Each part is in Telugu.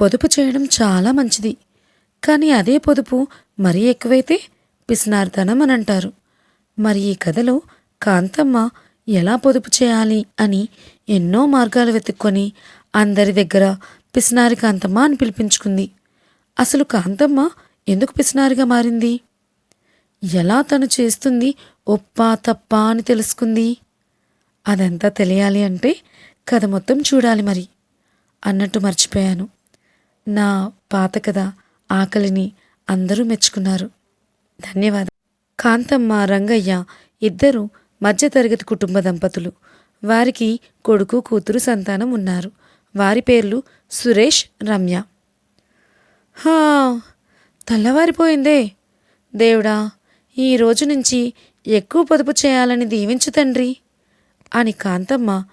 పొదుపు చేయడం చాలా మంచిది. కానీ అదే పొదుపు మరీ ఎక్కువైతే పిసినారితనం అని అంటారు. మరి ఈ కథలో కాంతమ్మ ఎలా పొదుపు చేయాలి అని ఎన్నో మార్గాలు వెతుక్కొని అందరి దగ్గర పిసినారి కాంతమ్మ అని పిలిపించుకుంది. అసలు కాంతమ్మ ఎందుకు పిసినారిగా మారింది? ఎలా తను చేస్తుంది ఒప్పా తప్పా అని తెలుసుకుంది. అదంతా తెలియాలి అంటే కథ మొత్తం చూడాలి మరి. అన్నట్టు మర్చిపోయాను. నా పాత కథ ఆకలిని అందరూ మెచ్చుకున్నారు. ధన్యవాదాలు. కాంతమ్మ రంగయ్య ఇద్దరు మధ్యతరగతి కుటుంబ దంపతులు. వారికి కొడుకు కూతురు సంతానం ఉన్నారు. వారి పేర్లు సురేష్ రమ్య. హా తెల్లవారిపోయిందే. దేవుడా ఈ రోజు నుంచి ఎక్కువ పొదుపు చేయాలని దీవించు తండ్రి అని కాంతమ్మ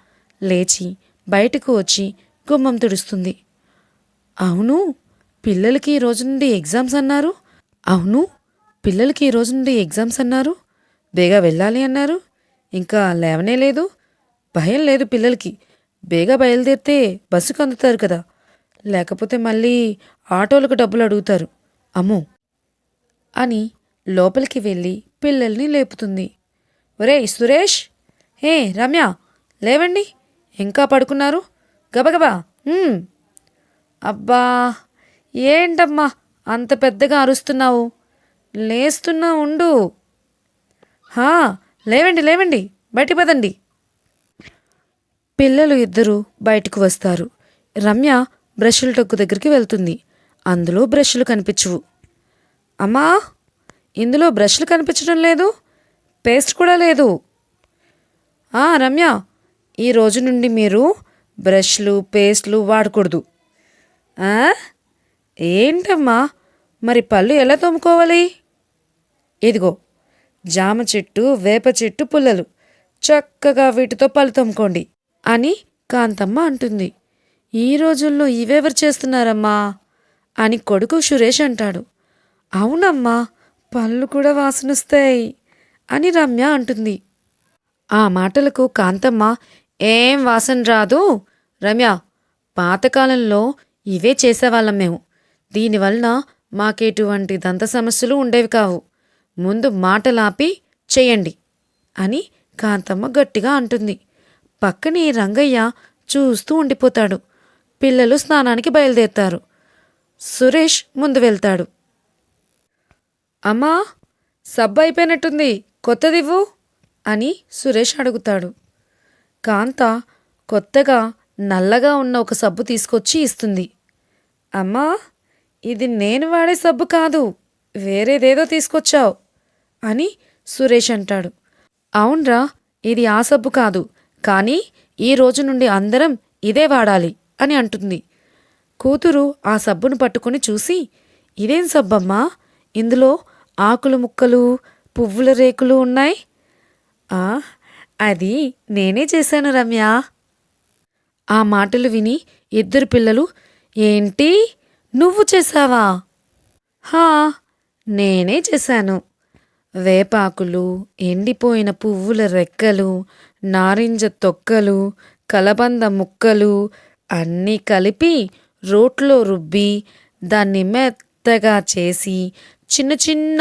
లేచి బయటకు వచ్చి గుమ్మం తుడుస్తుంది. అవును పిల్లలకి ఈ రోజు నుండి ఎగ్జామ్స్ అన్నారు. అవును పిల్లలకి ఈ రోజు నుండి ఎగ్జామ్స్ అన్నారు. బేగా వెళ్ళాలి అన్నారు. ఇంకా లేవనే లేదు. భయం లేదు పిల్లలకి. బేగా బయలుదేరితే బస్సుకు అందుతారు కదా. లేకపోతే మళ్ళీ ఆటోలకు డబ్బులు అడుగుతారు. అమ్మో! అని లోపలికి వెళ్ళి పిల్లల్ని లేపుతుంది. ఒరేయ్ సురేష్! హే రమ్య! లేవండి. ఇంకా పడుకున్నారు. గబగబా! అబ్బా ఏంటమ్మా అంత పెద్దగా అరుస్తున్నావు? లేస్తున్నా ఉండు. హా లేవండి లేవండి బయటికి పదండి. పిల్లలు ఇద్దరు బయటకు వస్తారు. రమ్య బ్రష్ల టొక్కు దగ్గరికి వెళ్తుంది. అందులో బ్రష్లు కనిపించవు. అమ్మా ఇందులో బ్రష్లు కనిపించడం లేదు పేస్ట్ కూడా లేదు. రమ్య ఈ రోజు నుండి మీరు బ్రష్లు పేస్ట్లు వాడకూడదు. ఏంటమ్మా? మరి పళ్ళు ఎలా తోముకోవాలి? ఇదిగో జామ చెట్టు వేప చెట్టు పుల్లలు. చక్కగా వీటితో పళ్ళు తోముకోండి అని కాంతమ్మ అంటుంది. ఈ రోజుల్లో ఇవెవరు చేస్తున్నారమ్మా? అని కొడుకు సురేష్ అంటాడు. అవునమ్మా పళ్ళు కూడా వాసనొస్తాయి అని రమ్య అంటుంది. ఆ మాటలకు కాంతమ్మ ఏం వాసన రాదు? రమ్య పాతకాలంలో ఇవే చేసేవాళ్ళం మేము. దీనివలన మాకెటువంటి దంత సమస్యలు ఉండేవి కావు. ముందు మాటలాపి చేయండి అని కాంతమ్మ గట్టిగా అంటుంది. పక్కనే రంగయ్య చూస్తూ ఉండిపోతాడు. పిల్లలు స్నానానికి బయలుదేరుతారు. సురేష్ ముందు వెళ్తాడు. అమ్మా సబ్బు అయిపోయినట్టుంది. కొత్తదివ్వు అని సురేష్ అడుగుతాడు. కాంత కొత్తగా నల్లగా ఉన్న ఒక సబ్బు తీసుకొచ్చి ఇస్తుంది. అమ్మా ఇది నేను వాడే సబ్బు కాదు వేరేదేదో తీసుకొచ్చావు అని సురేష్ అంటాడు. అవునరా ఇది ఆ సబ్బు కాదు కానీ ఈ రోజు నుండి అందరం ఇదే వాడాలి అని అంటుంది. కూతురు ఆ సబ్బును పట్టుకుని చూసి ఇదేం సబ్బమ్మా? ఇందులో ఆకులు ముక్కలు పువ్వుల రేకులు ఉన్నాయి? ఆ అది నేనే చేశాను రమ్య. ఆ మాటలు విని ఇద్దరు పిల్లలు ఏంటి? నువ్వు చేసావా హా నేనే చేశాను. వేపాకులు ఎండిపోయిన పువ్వుల రెక్కలు నారింజ తొక్కలు కలబంద ముక్కలు అన్నీ కలిపి రోట్లో రుబ్బి దాన్ని మెత్తగా చేసి చిన్న చిన్న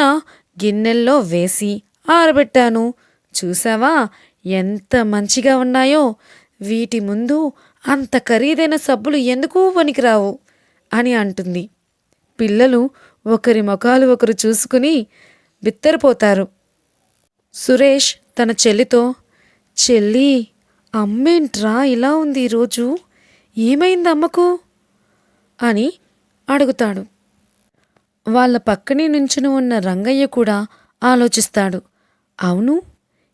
గిన్నెల్లో వేసి ఆరబెట్టాను. చూసావా ఎంత మంచిగా ఉన్నాయో! వీటి ముందు అంత ఖరీదైన సబ్బులు ఎందుకు పనికిరావు అని అంటుంది. పిల్లలు ఒకరి ముఖాలు ఒకరు చూసుకుని బిత్తరపోతారు. సురేష్ తన చెల్లితో చెల్లి అమ్మేంట్రా ఇలా ఉంది ఈరోజు ఏమైంది అమ్మకు అని అడుగుతాడు. వాళ్ళ పక్కనే నుంచుని ఉన్న రంగయ్య కూడా ఆలోచిస్తాడు. అవును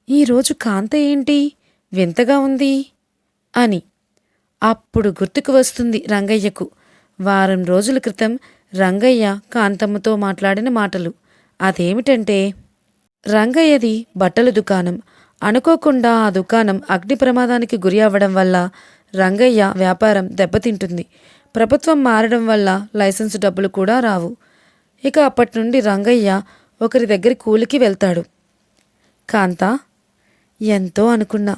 ఈరోజు కాంత ఏంటి? వింతగా ఉంది? అని. అప్పుడు గుర్తుకు వస్తుంది రంగయ్యకు. వారం రోజుల క్రితం రంగయ్య కాంతమ్మతో మాట్లాడిన మాటలు. అదేమిటంటే రంగయ్యది బట్టల దుకాణం. అనుకోకుండా ఆ దుకాణం అగ్ని ప్రమాదానికి గురి అవ్వడం వల్ల రంగయ్య వ్యాపారం దెబ్బతింటుంది. ప్రభుత్వం మారడం వల్ల లైసెన్స్ డబ్బులు కూడా రావు. ఇక అప్పటి నుండి రంగయ్య ఒకరి దగ్గర కూలికి వెళ్తాడు. కాంత ఎంతో అనుకున్నా.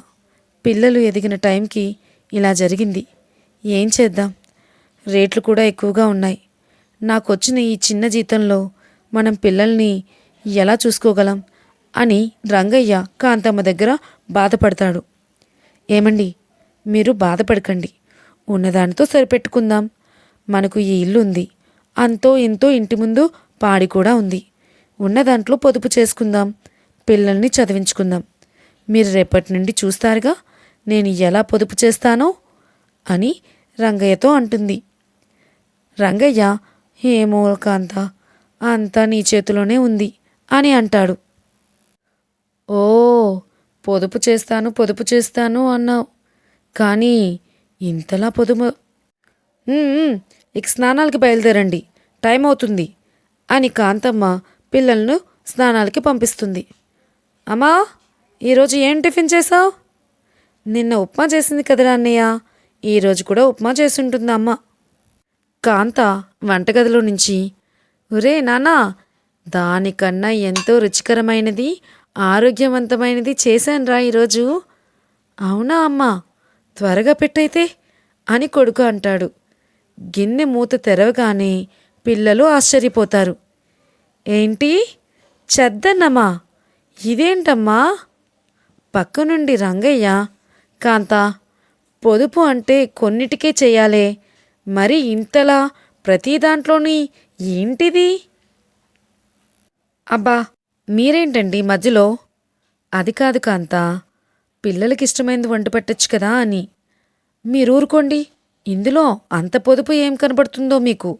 పిల్లలు ఎదిగిన టైంకి ఇలా జరిగింది. ఏం చేద్దాం? రేట్లు కూడా ఎక్కువగా ఉన్నాయి. నాకు వచ్చిన ఈ చిన్న జీతంలో మనం పిల్లల్ని ఎలా చూసుకోగలం? అని రంగయ్య కాంతమ్మ దగ్గర బాధపడతాడు. ఏమండి మీరు బాధపడకండి. ఉన్నదానితో సరిపెట్టుకుందాం. మనకు ఈ ఇల్లు ఉంది అంతో ఇంతో ఇంటి ముందు పాడి కూడా ఉంది. ఉన్న దాంట్లో పొదుపు చేసుకుందాం. పిల్లల్ని చదివించుకుందాం. మీరు రేపటి నుండి చూస్తారుగా? నేను ఎలా పొదుపు చేస్తానో అని రంగయ్యతో అంటుంది. రంగయ్య ఏమో కాంత అంతా? నీ చేతిలోనే ఉంది అని అంటాడు. ఓ పొదుపు చేస్తాను పొదుపు చేస్తాను అన్నావు. కానీ ఇంతలా పొదుపు ఇక స్నానాలకి బయలుదేరండి. టైం అవుతుంది అని కాంతమ్మ పిల్లలను స్నానాలకి పంపిస్తుంది. అమ్మా ఈరోజు ఏం టిఫిన్ చేసావు నిన్న ఉప్మా చేసింది కదరా అన్నయ్య? ఈరోజు కూడా ఉప్మా చేసుంటుంది అమ్మ. కాంత వంటగదిలో నుంచి ఒరే నాన్నా దానికన్నా ఎంతో రుచికరమైనది ఆరోగ్యవంతమైనది చేశానురా ఈరోజు అవునా అమ్మా త్వరగా పెట్టయితే అని కొడుకు అంటాడు. గిన్నె మూత తెరవగానే పిల్లలు ఆశ్చర్యపోతారు. ఏంటి? చెద్దన్నమ్మా ఇదేంటమ్మా? పక్కనుండి రంగయ్య కాంత పొదుపు అంటే కొన్నిటికే చెయ్యాలే మరి ఇంతలా ప్రతి దాంట్లోని ఏంటిది? అబ్బా మీరేంటండి మధ్యలో? అది కాదు కాంత పిల్లలకి ఇష్టమైనది వంట పెట్టచ్చు కదా అని. మీరు ఊరుకోండి ఇందులో అంత పొదుపు ఏం కనబడుతుందో మీకు?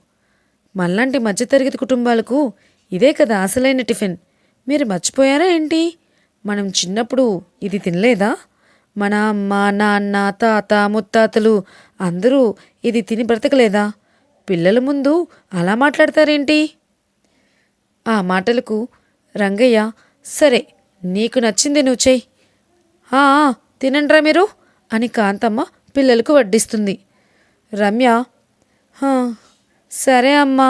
మళ్ళంటి మధ్యతరగతి కుటుంబాలకు ఇదే కదా అసలైన టిఫిన్. మీరు మర్చిపోయారా ఏంటి? మనం చిన్నప్పుడు ఇది తినలేదా? మన అమ్మ నాన్న తాత ముత్తాతలు అందరూ ఇది తిని బ్రతకలేదా? పిల్లల ముందు అలా మాట్లాడతారేంటి? ఆ మాటలకు రంగయ్య సరే నీకు నచ్చింది నువ్వు చెయ్యి "ఆ, తినండ్రా మీరు అని కాంతమ్మ పిల్లలకు వడ్డిస్తుంది. రమ్య సరే అమ్మా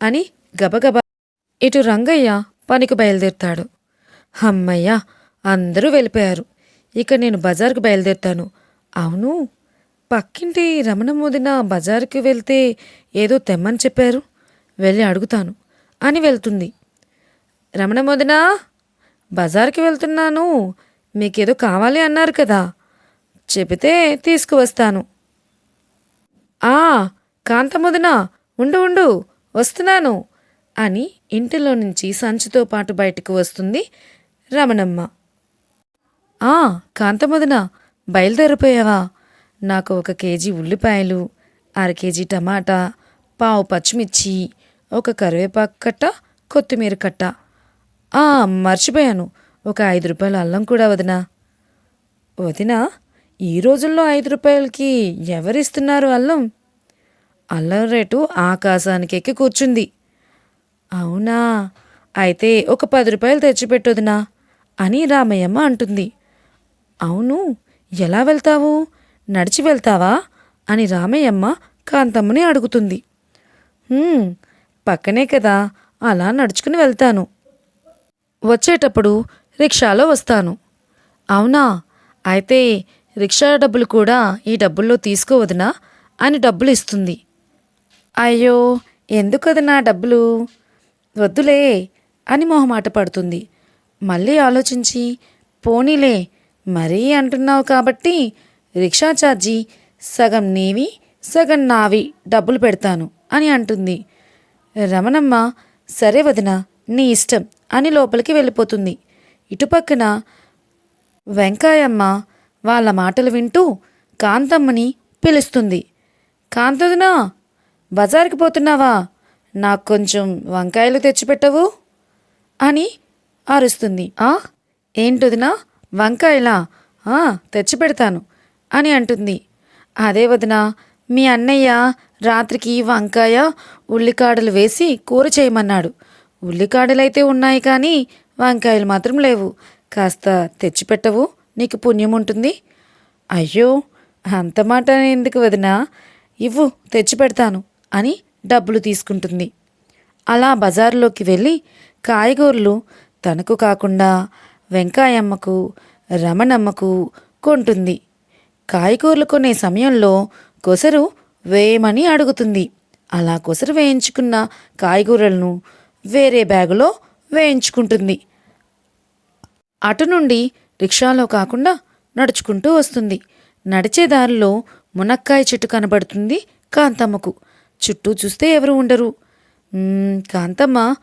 అని గబగబా ఇటు రంగయ్య పనికి బయలుదేరుతాడు. అమ్మయ్య అందరూ వెళ్ళిపోయారు. ఇక నేను బజార్కు బయలుదేరుతాను. అవును పక్కింటి రమణ బజార్కి బజారుకి వెళ్తే ఏదో తెమ్మని చెప్పారు. వెళ్ళి అడుగుతాను అని వెళ్తుంది. రమణమోదినా బజార్కి వెళ్తున్నాను మీకేదో కావాలి అన్నారు కదా. చెబితే తీసుకువస్తాను. ఆ కాంతముదిన ఉండు ఉండు వస్తున్నాను అని ఇంటిలో నుంచి సంచితో పాటు బయటకు వస్తుంది రమణమ్మ. ఆ కాంతమదన బయలుదేరిపోయావా? నాకు ఒక కేజీ ఉల్లిపాయలు అర కేజీ టమాటా పావు పచ్చిమిర్చి ఒక కరివేపాకు కట్ట కొత్తిమీర కట్ట. ఆ మర్చిపోయాను. ఒక ఐదు రూపాయల అల్లం కూడా వదినా. వదినా ఈ రోజుల్లో ఐదు రూపాయలకి ఎవరిస్తున్నారు అల్లం? అల్లం రేటు ఆకాశానికి ఎక్కి కూర్చుంది. అవునా అయితే ఒక పది రూపాయలు తెచ్చిపెట్టొదినా అని రామయ్యమ్మ అంటుంది. అవును. ఎలా వెళ్తావు? నడిచి వెళ్తావా? అని రామయ్యమ్మ కాంతమ్మని అడుగుతుంది. పక్కనే కదా. అలా నడుచుకుని వెళ్తాను. వచ్చేటప్పుడు రిక్షాలో వస్తాను. అవునా? అయితే రిక్షా డబ్బులు కూడా ఈ డబ్బుల్లో తీసుకోవదునా? అని డబ్బులు ఇస్తుంది. అయ్యో ఎందుకది నా డబ్బులు? వద్దులే అని మొహమాట పడుతుంది. మళ్ళీ ఆలోచించి పోనీలే మరీ అంటున్నావు కాబట్టి రిక్షా ఛార్జీ సగం నీవి సగం నావి డబ్బులు పెడతాను అని అంటుంది. రమణమ్మ సరే వదిన నీ ఇష్టం అని లోపలికి వెళ్ళిపోతుంది. ఇటుపక్కన వెంకాయమ్మ వాళ్ళ మాటలు వింటూ కాంతమ్మని పిలుస్తుంది. కాంతదునా బజార్కి పోతున్నావా? నాకు కొంచెం వంకాయలు తెచ్చిపెట్టవు అని అరుస్తుంది. ఆ? ఏంటొదినా? వంకాయలా తెచ్చి తెచ్చిపెడతాను అని అంటుంది. అదే వదిన మీ అన్నయ్య రాత్రికి వంకాయ ఉల్లికాడలు వేసి కూర చేయమన్నాడు. ఉల్లికాడలైతే ఉన్నాయి కానీ వంకాయలు మాత్రం లేవు. కాస్త తెచ్చిపెట్టవు నీకు పుణ్యం ఉంటుంది. అయ్యో అంత మాట ఎందుకు వదినా? ఇవ్వు తెచ్చిపెడతాను అని డబ్బులు తీసుకుంటుంది. అలా బజారులోకి వెళ్ళి కాయగూరలు తనకు కాకుండా వెంకాయమ్మకు రమణమ్మకు కొంటుంది. కాయగూరలు కొనే సమయంలో కొసరు వేయమని అడుగుతుంది. అలా కొసరు వేయించుకున్న కాయగూరలను వేరే బ్యాగులో వేయించుకుంటుంది. అటు నుండి రిక్షాలో కాకుండా నడుచుకుంటూ వస్తుంది. నడిచే దారిలో మునక్కాయ చెట్టు కనబడుతుంది కాంతమ్మకు. చుట్టూ చూస్తే ఎవరు ఉండరు. కాంతమ్మ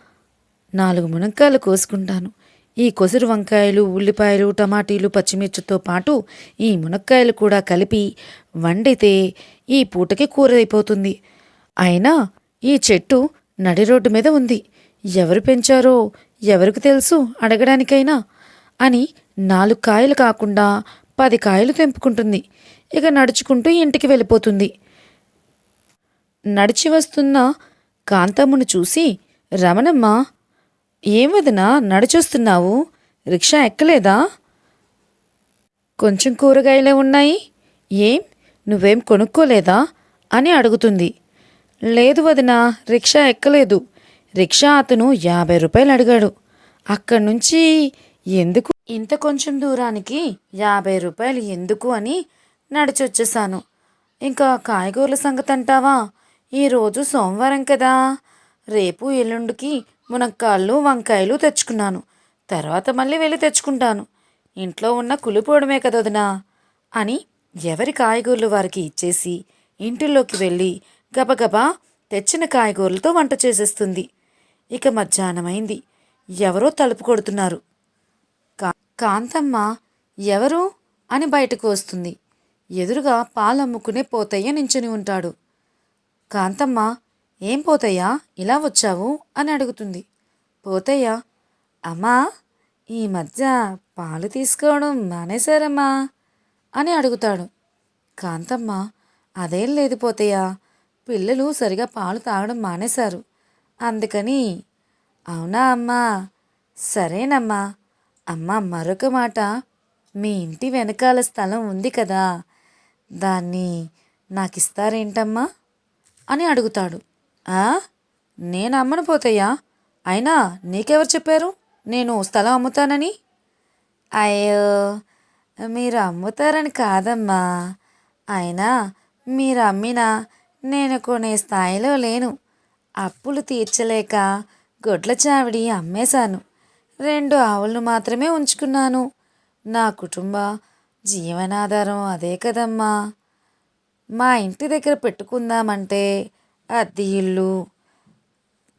నాలుగు మునక్కాయలు కోసుకుంటాను. ఈ కొసురు వంకాయలు ఉల్లిపాయలు టమాటీలు పచ్చిమిర్చితో పాటు ఈ మునక్కాయలు కూడా కలిపి వండితే ఈ పూటకి కూర అయిపోతుంది అయినా ఈ చెట్టు నడి రోడ్డు మీద ఉంది. ఎవరు పెంచారో ఎవరికి తెలుసు అడగడానికైనా అని నాలుగు కాయలు కాకుండా పది కాయలు తెంపుకుంటుంది. ఇక నడుచుకుంటూ ఇంటికి వెళ్ళిపోతుంది. నడిచి వస్తున్న కాంతమ్మను చూసి రమణమ్మ ఏం వదినా నడిచొస్తున్నావు? రిక్షా ఎక్కలేదా? కొంచెం కూరగాయలే ఉన్నాయి. ఏం? నువ్వేం కొనుక్కోలేదా? అని అడుగుతుంది. లేదు వదినా రిక్షా ఎక్కలేదు. రిక్షా అతను యాభై రూపాయలు అడిగాడు. అక్కడి నుంచి ఎందుకు? ఇంత కొంచెం దూరానికి యాభై రూపాయలు ఎందుకు అని నడిచొచ్చేసాను. ఇంకా కాయగూరల సంగతి అంటావా? ఈరోజు సోమవారం కదా. రేపు ఎల్లుండికి మునక్కాళ్ళు వంకాయలు తెచ్చుకున్నాను. తర్వాత మళ్ళీ వెళ్ళి తెచ్చుకుంటాను. ఇంట్లో ఉన్న కులిపోవడమే కదా వదినా అని ఎవరి కాయగూరలు వారికి ఇచ్చేసి ఇంటిలోకి వెళ్ళి గబగబా తెచ్చిన కాయగూరలతో వంట చేసేస్తుంది. ఇక మధ్యాహ్నమైంది. ఎవరో తలుపు కొడుతున్నారు. కా కాంతమ్మ ఎవరు? అని బయటకు వస్తుంది. ఎదురుగా పాలమ్ముకునే పోతయ్య నించుని ఉంటాడు. కాంతమ్మ ఏం పోతయ్యా? ఇలా వచ్చావు? అని అడుగుతుంది. పోతయ్యా అమ్మా ఈ మధ్య పాలు తీసుకోవడం మానేశారమ్మా అని అడుగుతాడు. కాంతమ్మ అదేం లేదు పోతయ్యా. పిల్లలు సరిగా పాలు తాగడం మానేశారు. అందుకని అవునా అమ్మా? సరేనమ్మా. అమ్మా మరొక మాట. మీ ఇంటి వెనకాల స్థలం ఉంది కదా. దాన్ని నాకు ఇస్తారేంటమ్మా అని అడుగుతాడు. నేను అమ్మను పోతయ్యా. అయినా నీకెవరు చెప్పారు? నేను స్థలం అమ్ముతానని? అయ్యో మీరు అమ్ముతారని కాదమ్మా. అయినా మీరు అమ్మినా నేను కొనే స్థాయిలో లేను. అప్పులు తీర్చలేక గొడ్ల చావిడి అమ్మేశాను. రెండు ఆవులను మాత్రమే ఉంచుకున్నాను. నా కుటుంబ జీవనాధారం అదే కదమ్మా. మా ఇంటి దగ్గర పెట్టుకుందామంటే అద్దె ఇల్లు.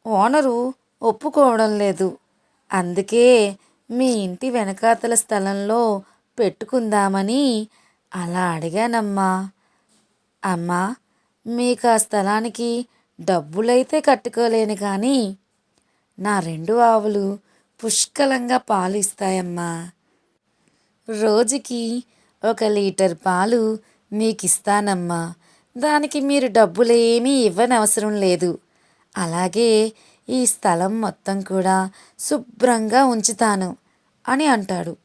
ఓనరు ఒప్పుకోవడం లేదు. అందుకే మీ ఇంటి వెనకాతల స్థలంలో పెట్టుకుందామని అలా అడిగానమ్మా. అమ్మా మీకు ఆ స్థలానికి డబ్బులైతే కట్టుకోలేను కానీ నా రెండు ఆవులు పుష్కలంగా పాలు ఇస్తాయమ్మా రోజుకి ఒక లీటర్ పాలు మీకు ఇస్తానమ్మా దానికి మీరు డబ్బులేమీ ఇవ్వనవసరం లేదు. అలాగే ఈ స్థలం మొత్తం కూడా శుభ్రంగా ఉంచుతాను అని అంటాడు.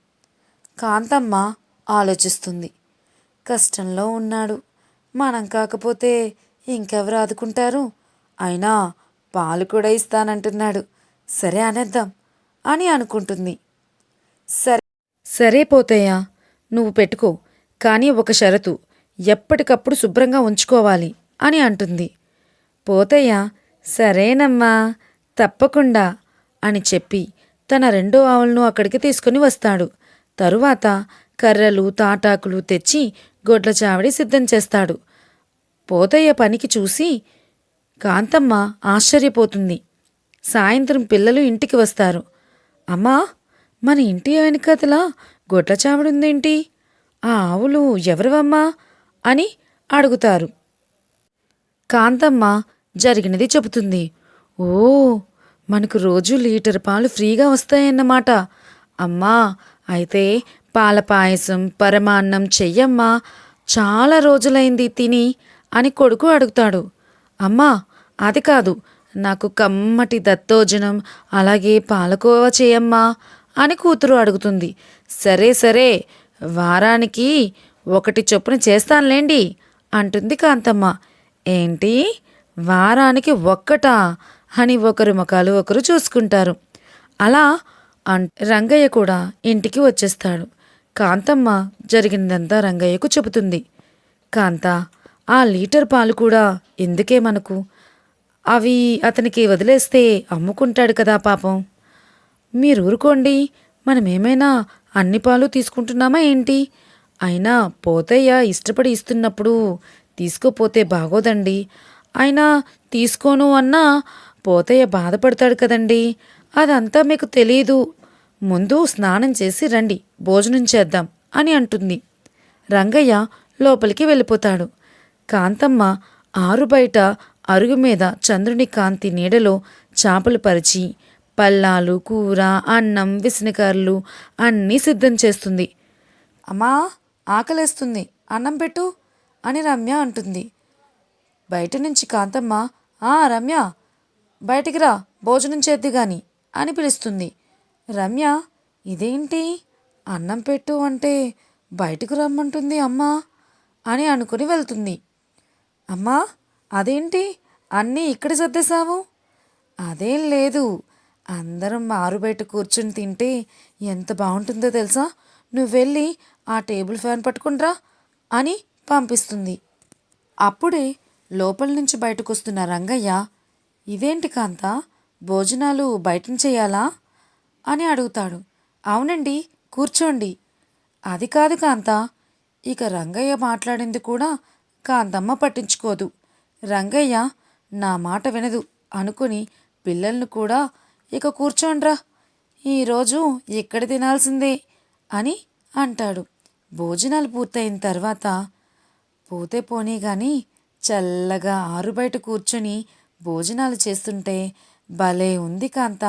కాంతమ్మ ఆలోచిస్తుంది. కష్టంలో ఉన్నాడు. మనం కాకపోతే ఇంకెవరు ఆదుకుంటారు? అయినా పాలు కూడా ఇస్తానంటున్నాడు. సరే అనేద్దాం అని అనుకుంటుంది. సరే సరే పోతయ్యా నువ్వు పెట్టుకో కానీ ఒక షరతు. ఎప్పటికప్పుడు శుభ్రంగా ఉంచుకోవాలి అని అంటుంది. పోతయ్య సరేనమ్మా తప్పకుండా అని చెప్పి తన రెండో ఆవులను అక్కడికి తీసుకుని వస్తాడు. తరువాత కర్రలు తాటాకులు తెచ్చి గొడ్ల చావడి సిద్ధం చేస్తాడు. పోతయ్య పనికి చూసి కాంతమ్మ ఆశ్చర్యపోతుంది. సాయంత్రం పిల్లలు ఇంటికి వస్తారు. అమ్మా మన ఇంటి వెనకతల గొడ్ల చావడుందేంటి? ఆ ఆవులు ఎవరివమ్మా? అని అడుగుతారు. కాంతమ్మ జరిగినది చెబుతుంది. ఓ మనకు రోజు లీటర్ పాలు ఫ్రీగా వస్తాయన్నమాట. అమ్మా అయితే పాల పాయసం పరమాన్నం చెయ్యమ్మా. చాలా రోజులైంది తిని అని కొడుకు అడుగుతాడు. అమ్మా అది కాదు నాకు కమ్మటి దత్తోజనం అలాగే పాలకోవ చేయమ్మా అని కూతురు అడుగుతుంది. సరే సరే వారానికి ఒకటి చొప్పున చేస్తానులేండి అంటుంది కాంతమ్మ. ఏంటి? వారానికి ఒక్కటా? అని ఒకరి ముఖాలు ఒకరు చూసుకుంటారు. అలా అం రంగయ్య కూడా ఇంటికి వచ్చేస్తాడు. కాంతమ్మ జరిగిందంతా రంగయ్యకు చెబుతుంది. కాంత ఆ లీటర్ పాలు కూడా ఎందుకే మనకు? అవి అతనికి వదిలేస్తే అమ్ముకుంటాడు కదా పాపం. మీరు ఊరుకోండి మనం ఏమైనా అన్ని పాలు తీసుకుంటున్నామా ఏంటి? అయినా పోతయ్య ఇష్టపడి ఇస్తున్నప్పుడు తీసుకోపోతే బాగోదండి. అయినా తీసుకోను అన్నా పోతయ్య బాధపడతాడు కదండి. అదంతా మీకు తెలీదు. ముందు స్నానం చేసి రండి భోజనం చేద్దాం అని అంటుంది. రంగయ్య లోపలికి వెళ్ళిపోతాడు. కాంతమ్మ ఆరు బయట అరుగు మీద చంద్రుని కాంతి నీడలో చాపలు పరిచి పల్లాలు కూర అన్నం విసనకర్రలు అన్నీ సిద్ధం చేస్తుంది. అమ్మా ఆకలేస్తుంది. అన్నం పెట్టు అని రమ్య అంటుంది. బయట నుంచి కాంతమ్మ ఆ రమ్య బయటికి రా భోజనం చేద్ది గాని అని పిలుస్తుంది. రమ్య ఇదేంటి? అన్నం పెట్టు అంటే బయటకు రమ్మంటుంది అమ్మా అని అనుకుని వెళ్తుంది. అమ్మా అదేంటి? అన్నీ ఇక్కడ సర్దేశావు? అదేం లేదు. అందరం ఆరుబయట కూర్చుని తింటే ఎంత బాగుంటుందో తెలుసా? నువ్వు వెళ్ళి ఆ టేబుల్ ఫ్యాన్ పట్టుకుండ్రా అని పంపిస్తుంది. అప్పుడే లోపల నుంచి బయటకు వస్తున్న రంగయ్య ఇదేంటి కాంత భోజనాలు బయట చేయాలా? అని అడుగుతాడు. అవునండి కూర్చోండి. అది కాదు కాంత ఇక రంగయ్య మాట్లాడింది కూడా కాంతమ్మ పట్టించుకోదు. రంగయ్య నా మాట వినదు అనుకుని పిల్లల్ని కూడా ఇక కూర్చోండ్రా ఈరోజు ఇక్కడ తినాల్సిందే అని అంటాడు. భోజనాలు పూర్తయిన తర్వాత పోతే పోనీ కానీ చల్లగా ఆరు బయట కూర్చొని భోజనాలు చేస్తుంటే భలే ఉంది కాంత.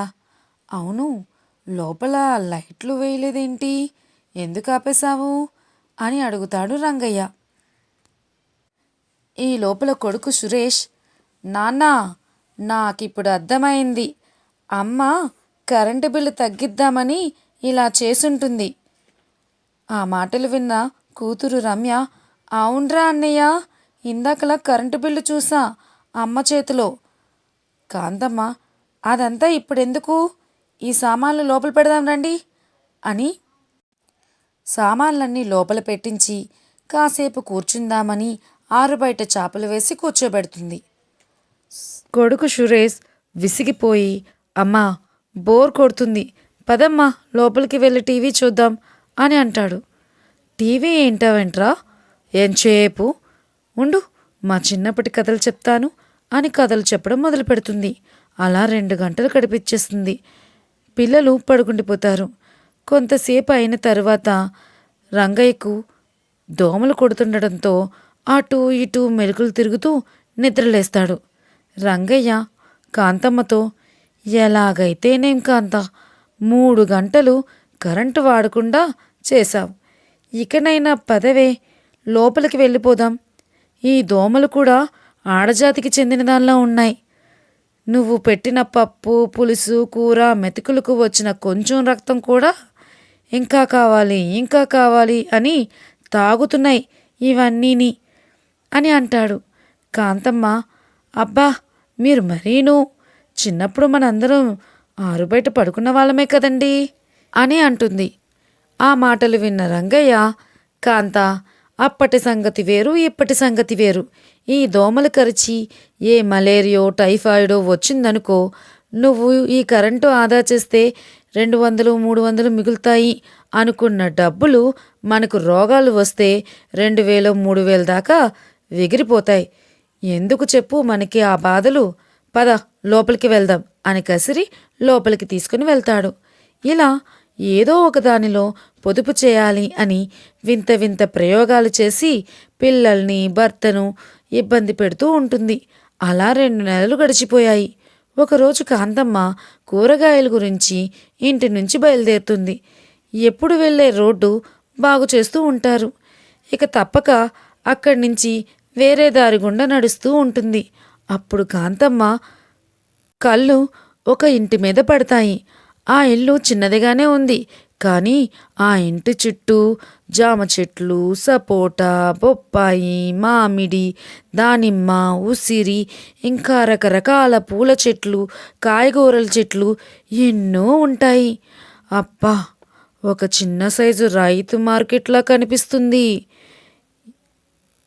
అవును లోపల లైట్లు వేయలేదేంటి? ఎందుకు ఆపేశావు? అని అడుగుతాడు రంగయ్య. ఈ లోపల కొడుకు సురేష్ నాన్నా నాకిప్పుడు అర్థమైంది. అమ్మ కరెంటు బిల్లు తగ్గిద్దామని ఇలా చేసుంటుంది. ఆ మాటలు విన్న కూతురు రమ్య అవునరా అన్నయ్య ఇందాకలా కరెంటు బిల్లు చూసా అమ్మ చేతిలో. కాంతమ్మ అదంతా ఇప్పుడెందుకు? ఈ సామాన్లు లోపల పెడదాం రండి అని సామాన్లన్నీ లోపల పెట్టించి కాసేపు కూర్చుందామని ఆరు బయట చాపలు వేసి కూర్చోబెడుతుంది. కొడుకు సురేష్ విసిగిపోయి అమ్మా బోర్ కొడుతుంది పదమ్మా లోపలికి వెళ్ళి టీవీ చూద్దాం అని అంటాడు. టీవీ ఏంటావేంట్రా? ఎంచేపు ఉండు మా చిన్నప్పటి కథలు చెప్తాను అని కథలు చెప్పడం మొదలు పెడుతుంది. అలా రెండు గంటలు గడిపించేస్తుంది పిల్లలు పడుకుండిపోతారు. కొంతసేపు అయిన తర్వాత రంగయ్యకు దోమలు కొడుతుండడంతో అటు ఇటు మెలుకులు తిరుగుతూ నిద్రలేస్తాడు. రంగయ్య కాంతమ్మతో ఎలాగైతేనేం కాంత మూడు గంటలు కరెంటు వాడకుండా చేశావు. ఇకనైనా పదవే లోపలికి వెళ్ళిపోదాం. ఈ దోమలు కూడా ఆడజాతికి చెందిన దానిలా ఉన్నాయి. నువ్వు పెట్టిన పప్పు పులుసు కూర మెతుకులకు వచ్చిన కొంచెం రక్తం కూడా ఇంకా కావాలి ఇంకా కావాలి అని తాగుతున్నాయి ఇవన్నీని అని అంటాడు. కాంతమ్మ అబ్బా మీరు మరీను. చిన్నప్పుడు మనందరం ఆరుబయట పడుకున్న వాళ్ళమే కదండి అని అంటుంది. ఆ మాటలు విన్న రంగయ్య కాంత అప్పటి సంగతి వేరు ఇప్పటి సంగతి వేరు. ఈ దోమలు కరిచి ఏ మలేరియో టైఫాయిడో వచ్చిందనుకో నువ్వు ఈ కరెంటు ఆదా చేస్తే రెండు వందలు మూడు వందలు మిగులుతాయి అనుకున్న డబ్బులు మనకు రోగాలు వస్తే రెండు వేలు మూడు వేల దాకా ఎగిరిపోతాయి ఎందుకు చెప్పు మనకి ఆ బాధలు. పద లోపలికి వెళ్దాం అని కసిరి లోపలికి తీసుకుని వెళ్తాడు. ఇలా ఏదో ఒకదానిలో పొదుపు చేయాలి అని వింత వింత ప్రయోగాలు చేసి పిల్లల్ని భర్తను ఇబ్బంది పెడుతూ ఉంటుంది. అలా రెండు నెలలు గడిచిపోయాయి. ఒకరోజు కాంతమ్మ కూరగాయల గురించి ఇంటి నుంచి బయలుదేరుతుంది. ఎప్పుడు వెళ్ళే రోడ్డు బాగు చేస్తూ ఉంటారు. ఇక తప్పక అక్కడి నుంచి వేరే దారి గుండా నడుస్తూ ఉంటుంది. అప్పుడు కాంతమ్మ కళ్ళు ఒక ఇంటి మీద పడతాయి. ఆ ఇల్లు చిన్నదిగానే ఉంది. కానీ ఆ ఇంటి చుట్టూ జామ చెట్లు సపోటా బొప్పాయి మామిడి దానిమ్మ ఉసిరి ఇంకా రకరకాల పూల చెట్లు కాయగూరల చెట్లు ఎన్నో ఉంటాయి. అబ్బా! ఒక చిన్న సైజు రైతు మార్కెట్లా కనిపిస్తుంది.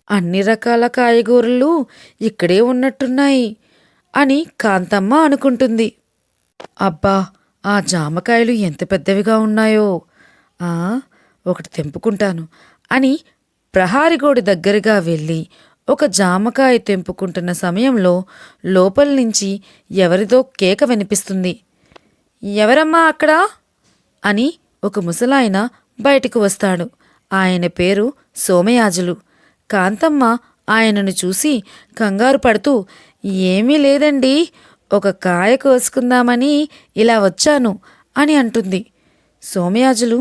అన్ని రకాల కాయగూరలు ఇక్కడే ఉన్నట్టున్నాయి అని కాంతమ్మ అనుకుంటుంది. అబ్బా! ఆ జామకాయలు ఎంత పెద్దవిగా ఉన్నాయో. ఆ ఒకటి తెంపుకుంటాను అని ప్రహారిగోడి దగ్గరగా వెళ్ళి ఒక జామకాయ తెంపుకుంటున్న సమయంలో లోపల నుంచి ఎవరిదో కేక వినిపిస్తుంది. ఎవరమ్మా అక్కడ? అని ఒక ముసలాయన బయటకు వస్తాడు. ఆయన పేరు సోమయాజులు. కాంతమ్మ ఆయనను చూసి కంగారు పడుతూ ఏమీ లేదండి ఒక కాయ కోసుకుందామని ఇలా వచ్చాను అని అంటుంది. సోమయాజులు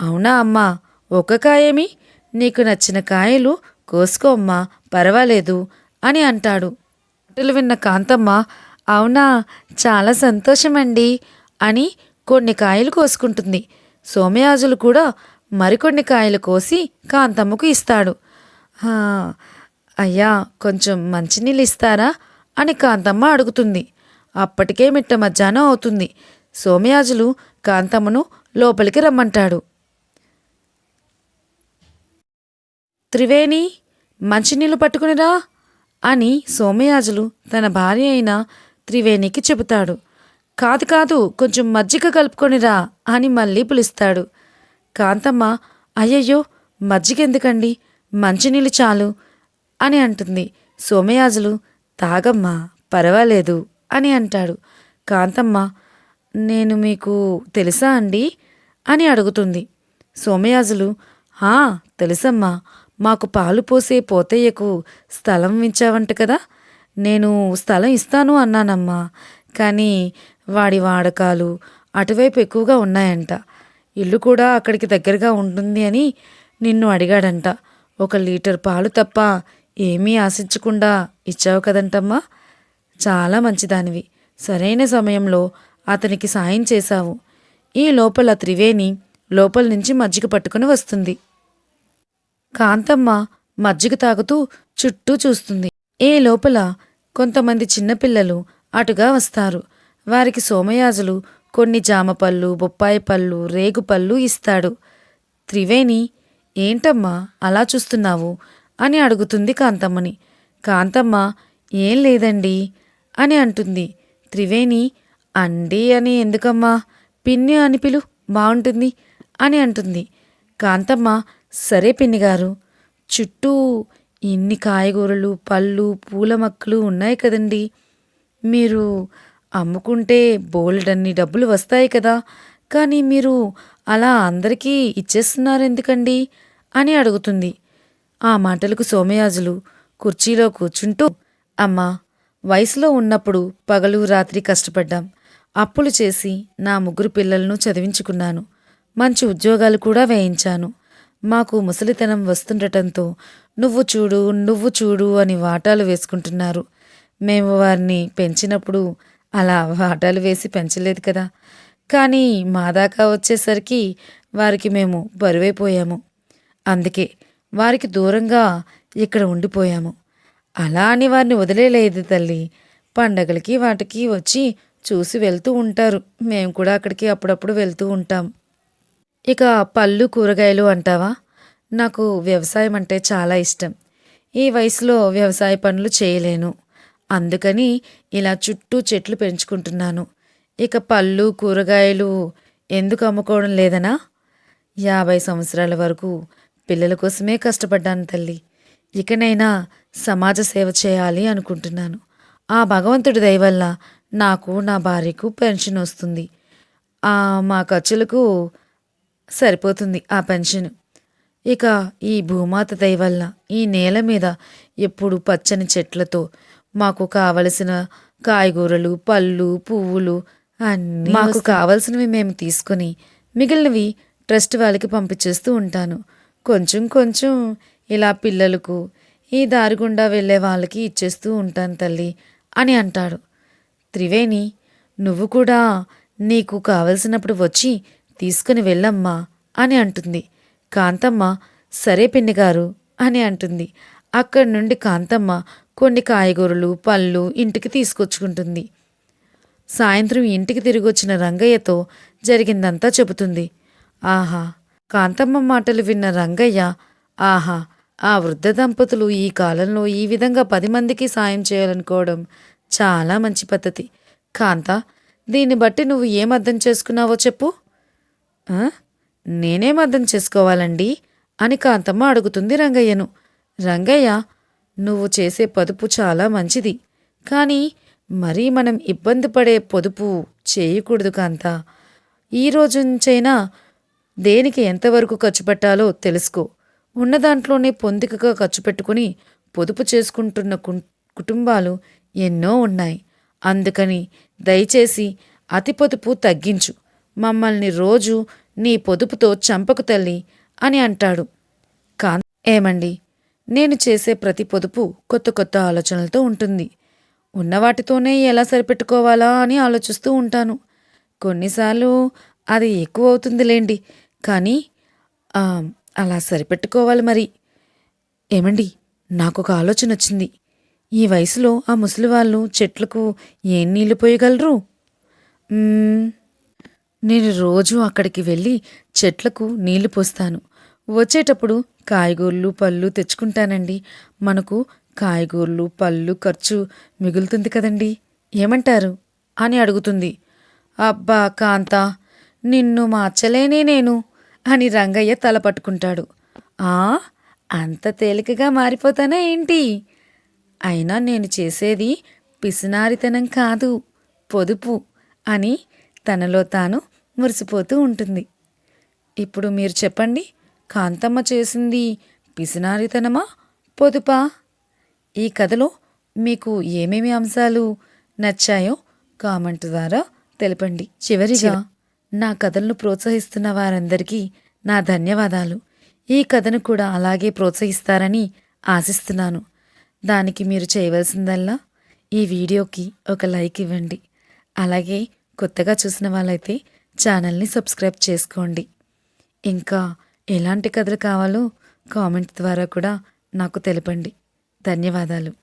అవునా అమ్మా ఒక కాయేమి? నీకు నచ్చిన కాయలు కోసుకో అమ్మా పర్వాలేదు అని అంటాడు. మాటలు విన్న కాంతమ్మ అవునా చాలా సంతోషమండి అని కొన్ని కాయలు కోసుకుంటుంది. సోమయాజులు కూడా మరికొన్ని కాయలు కోసి కాంతమ్మకు ఇస్తాడు. అయ్యా కొంచెం మంచినీళ్ళు ఇస్తారా అని కాంతమ్మ అడుగుతుంది. అప్పటికే మిట్ట మధ్యాహ్నం అవుతుంది. సోమయాజులు కాంతమ్మను లోపలికి రమ్మంటాడు. త్రివేణి మంచినీళ్ళు పట్టుకునిరా అని సోమయాజులు తన భార్య అయిన త్రివేణికి చెబుతాడు. కాదు కాదు కొంచెం మజ్జిగ కలుపుకొనిరా అని మళ్ళీ పిలుస్తాడు. కాంతమ్మ అయ్యయ్యో మజ్జిగ ఎందుకండి మంచినీళ్ళు చాలు అని అంటుంది. సోమయాజులు తాగమ్మా పర్వాలేదు. అని అంటాడు. కాంతమ్మ నేను మీకు తెలుసా అండి? అని అడుగుతుంది. సోమయాజులు హా తెలుసమ్మా మాకు పాలు పోసే పోతయ్యకు స్థలం ఇచ్చావంట కదా? నేను స్థలం ఇస్తాను అన్నానమ్మా. కానీ వాడి వాడకాలు అటువైపు ఎక్కువగా ఉన్నాయంట. ఇల్లు కూడా అక్కడికి దగ్గరగా ఉంటుంది అని నిన్ను అడిగాడంట. ఒక లీటర్ పాలు తప్ప ఏమీ ఆశించకుండా ఇచ్చావు కదంటమ్మా. చాలా మంచిదానివి. సరైన సమయంలో అతనికి సాయం చేశావు. ఈ లోపల త్రివేణి లోపల నుంచి మజ్జిగ పట్టుకుని వస్తుంది. కాంతమ్మ మజ్జిగ తాగుతూ చుట్టూ చూస్తుంది. ఏ లోపల కొంతమంది చిన్నపిల్లలు అటుగా వస్తారు. వారికి సోమయాజులు కొన్ని జామపళ్ళు బొప్పాయి పళ్ళు రేగుపళ్ళు ఇస్తాడు. త్రివేణి ఏంటమ్మా అలా చూస్తున్నావు? అని అడుగుతుంది కాంతమ్మని. కాంతమ్మ ఏం లేదండి. అని అంటుంది. త్రివేణి అండి అని ఎందుకమ్మా? పిన్ని అని పిలు బాగుంటుంది అని అంటుంది. కాంతమ్మ సరే పిన్నిగారు. చుట్టూ ఇన్ని కాయగూరలు పళ్ళు పూల మొక్కలు ఉన్నాయి కదండి. మీరు అమ్ముకుంటే బోల్డన్ని డబ్బులు వస్తాయి కదా. కానీ మీరు అలా అందరికీ ఇచ్చేస్తున్నారు ఎందుకండి? అని అడుగుతుంది. ఆ మాటలకు సోమయాజులు కుర్చీలో కూర్చుంటూ అమ్మా వయసులో ఉన్నప్పుడు పగలు రాత్రి కష్టపడ్డాం. అప్పులు చేసి నా ముగ్గురు పిల్లలను చదివించుకున్నాను. మంచి ఉద్యోగాలు కూడా వేయించాను. మాకు ముసలితనం వస్తుండటంతో నువ్వు చూడు నువ్వు చూడు అని వాటాలు వేసుకుంటున్నారు. మేము వారిని పెంచినప్పుడు అలా వాటాలు వేసి పెంచలేదు కదా. కానీ మా దాకా వచ్చేసరికి వారికి మేము బరువైపోయాము. అందుకే వారికి దూరంగా ఇక్కడ ఉండిపోయాము. అలా అని వారిని వదిలేలేదు తల్లి. పండగలకి వాటికి వచ్చి చూసి వెళ్తూ ఉంటారు. మేము కూడా అక్కడికి అప్పుడప్పుడు వెళ్తూ ఉంటాం. ఇక పళ్ళు కూరగాయలు అంటావా? నాకు వ్యవసాయం అంటే చాలా ఇష్టం. ఈ వయసులో వ్యవసాయ పనులు చేయలేను. అందుకని ఇలా చుట్టూ చెట్లు పెంచుకుంటున్నాను. ఇక పళ్ళు కూరగాయలు ఎందుకు అమ్ముకోవడం లేదనా? యాభై సంవత్సరాల వరకు పిల్లల కోసమే కష్టపడ్డాను తల్లి. ఇకనైనా సమాజ సేవ చేయాలి అనుకుంటున్నాను. ఆ భగవంతుడి దయ వల్ల నాకు నా భార్యకు పెన్షన్ వస్తుంది. ఆ మా ఖర్చులకు సరిపోతుంది ఆ పెన్షన్. ఇక ఈ భూమాత దయ వల్ల ఈ నేల మీద ఎప్పుడు పచ్చని చెట్లతో మాకు కావలసిన కాయగూరలు పళ్ళు పువ్వులు అన్నీ మాకు కావలసినవి మేము తీసుకొని మిగిలినవి ట్రస్ట్ వాళ్ళకి పంపించేస్తూ ఉంటాను. కొంచెం కొంచెం ఇలా పిల్లలకు ఈ దారి గుండా వెళ్ళే వాళ్ళకి ఇచ్చేస్తూ ఉంటాను తల్లి అని అంటాడు. త్రివేణి నువ్వు కూడా నీకు కావలసినప్పుడు వచ్చి తీసుకుని వెళ్ళమ్మా అని అంటుంది. కాంతమ్మ సరే పిన్నిగారు అని అంటుంది. అక్కడి నుండి కాంతమ్మ కొన్ని కాయగూరలు పళ్ళు ఇంటికి తీసుకొచ్చుకుంటుంది. సాయంత్రం ఇంటికి తిరిగి వచ్చిన రంగయ్యతో జరిగిందంతా చెబుతుంది. ఆహా కాంతమ్మ మాటలు విన్న రంగయ్య ఆహా ఆ వృద్ధ దంపతులు ఈ కాలంలో ఈ విధంగా పది మందికి సాయం చేయాలనుకోవడం చాలా మంచి పద్ధతి. కాంత దీన్ని బట్టి నువ్వు ఏం అర్థం చేసుకున్నావో చెప్పు. నేనేం అర్థం చేసుకోవాలండి? అని కాంతమ్మ అడుగుతుంది రంగయ్యను. రంగయ్య నువ్వు చేసే పొదుపు చాలా మంచిది. కానీ మరీ మనం ఇబ్బంది పడే పొదుపు చేయకూడదు కాంత. ఈ రోజు నుంచైనా దేనికి ఎంతవరకు ఖర్చు పెట్టాలో తెలుసుకో. ఉన్న దాంట్లోనే పొందికగా ఖర్చు పెట్టుకుని పొదుపు చేసుకుంటున్న కుం- కుటుంబాలు ఎన్నో ఉన్నాయి. అందుకని దయచేసి అతి పొదుపు తగ్గించు. మమ్మల్ని రోజు నీ పొదుపుతో చంపకు తల్లి అని అంటాడు. కా ఏమండి? నేను చేసే ప్రతి పొదుపు కొత్త కొత్త ఆలోచనలతో ఉంటుంది. ఉన్న వాటితోనే ఎలా సరిపెట్టుకోవాలా అని ఆలోచిస్తూ ఉంటాను. కొన్నిసార్లు అది ఎక్కువ అవుతుందిలేండి. కానీ అలా సరిపెట్టుకోవాలి మరి. ఏమండి నాకొక ఆలోచన వచ్చింది. ఈ వయసులో ఆ ముసలి వాళ్ళు చెట్లకు ఏం నీళ్ళు పోయగలరు? నేను రోజు అక్కడికి వెళ్ళి చెట్లకు నీళ్ళు పోస్తాను. వచ్చేటప్పుడు కాయగూరలు పళ్ళు తెచ్చుకుంటానండి. మనకు కాయగూరలు పళ్ళు ఖర్చు మిగులుతుంది కదండి. ఏమంటారు? అని అడుగుతుంది. అబ్బా కాంత నిన్ను మార్చలేనే నేను. అని రంగయ్య తల పట్టుకుంటాడు. ఆ అంత తేలికగా మారిపోతానా ఏంటి? అయినా నేను చేసేది పిసినారితనం కాదు పొదుపు అని తనలో తాను మురిసిపోతూ ఉంటుంది. ఇప్పుడు మీరు చెప్పండి కాంతమ్మ చేసింది పిసినారితనమా పొదుపా? ఈ కథలో మీకు ఏమేమి అంశాలు నచ్చాయో కామెంట్ ద్వారా తెలపండి. చివరిగా నా కథలను ప్రోత్సహిస్తున్న వారందరికీ నా ధన్యవాదాలు. ఈ కథను కూడా అలాగే ప్రోత్సహిస్తారని ఆశిస్తున్నాను. దానికి మీరు చేయవలసిందల్లా ఈ వీడియోకి ఒక లైక్ ఇవ్వండి. అలాగే కొత్తగా చూసిన వాళ్ళైతే ఛానల్ని సబ్స్క్రైబ్ చేసుకోండి. ఇంకా ఎలాంటి కథలు కావాలో కామెంట్ ద్వారా కూడా నాకు తెలపండి. ధన్యవాదాలు.